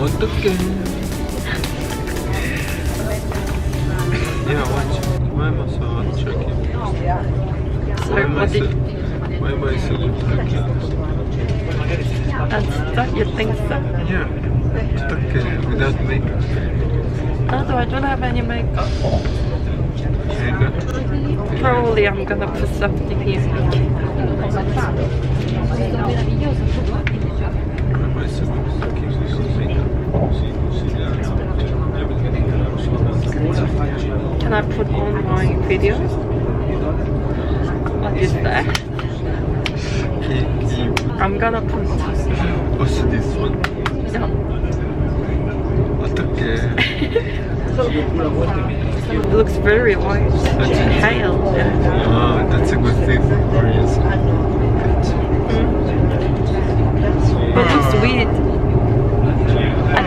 어떡해. Yeah, watch. Why am I so untricky? Why am I so, why am I so untricky? 아 진짜? You think so? Yeah. 어떡해. Without makeup. 나도 I don't have any makeup. 내가 Probably I'm gonna put something here. Why am I so untricky without makeup? Can I put on my video? What is that? He, he, I'm gonna put. what's this one? Yeah. 어떡해. It looks very white and pale. And Ah, that's a good thing for you. it looks weird. I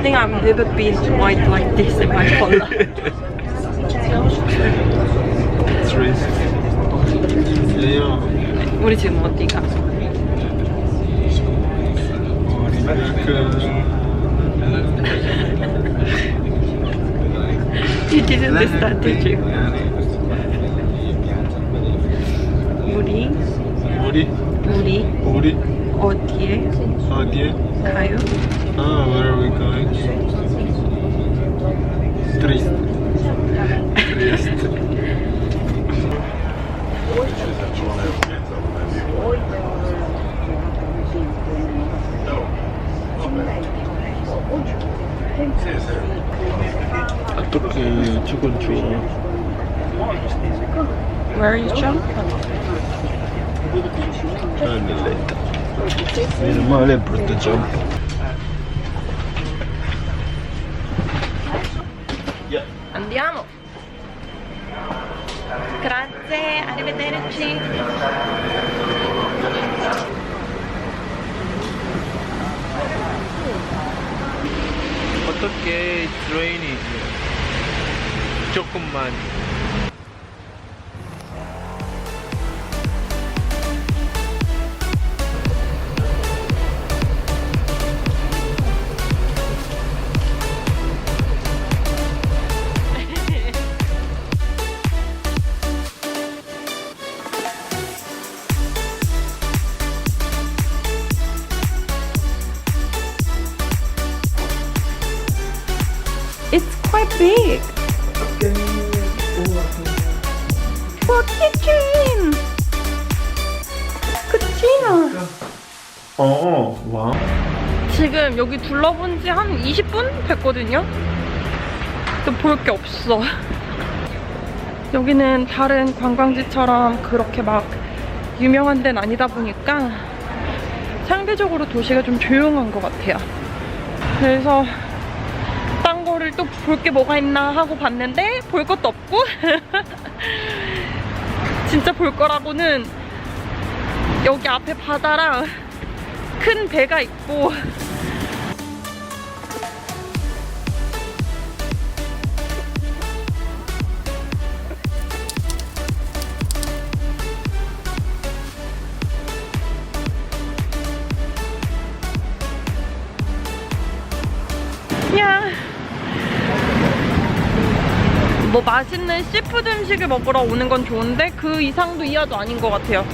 think I've never been white like this in my whole life. It's racist. Yeah. 우리 지금 어디가? You didn't understand, did you? 우리 우리 우리 우리 어디에 어디에? 가요? Triste. Triste. A to się kończyło. Where are you from? Meno male brutto jump. Andiamo. Grazie, arrivederci. 어떻게 it's raining 조금만 quite big. 와, 키친! 그치나. 어, 와. 지금 여기 둘러본 지 한 20분 됐거든요? 근데 볼 게 없어. 여기는 다른 관광지처럼 그렇게 막 유명한 데는 아니다 보니까 상대적으로 도시가 좀 조용한 것 같아요. 그래서 딴 거를 또 볼 게 뭐가 있나 하고 봤는데 볼 것도 없고 진짜 볼 거라고는 여기 앞에 바다랑 큰 배가 있고 그냥 뭐 맛있는 시푸드 음식을 먹으러 오는 건 좋은데 그 이상도 이하도 아닌 것 같아요.